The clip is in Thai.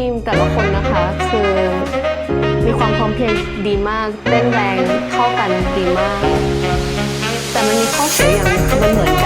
ีมแต่ละคนนะคะ คือมีความพร้อมเพรียงดีมากเล่นแรงเข้ากันดีมาก แต่มันมีข้อเสียอย่างมันเหมือน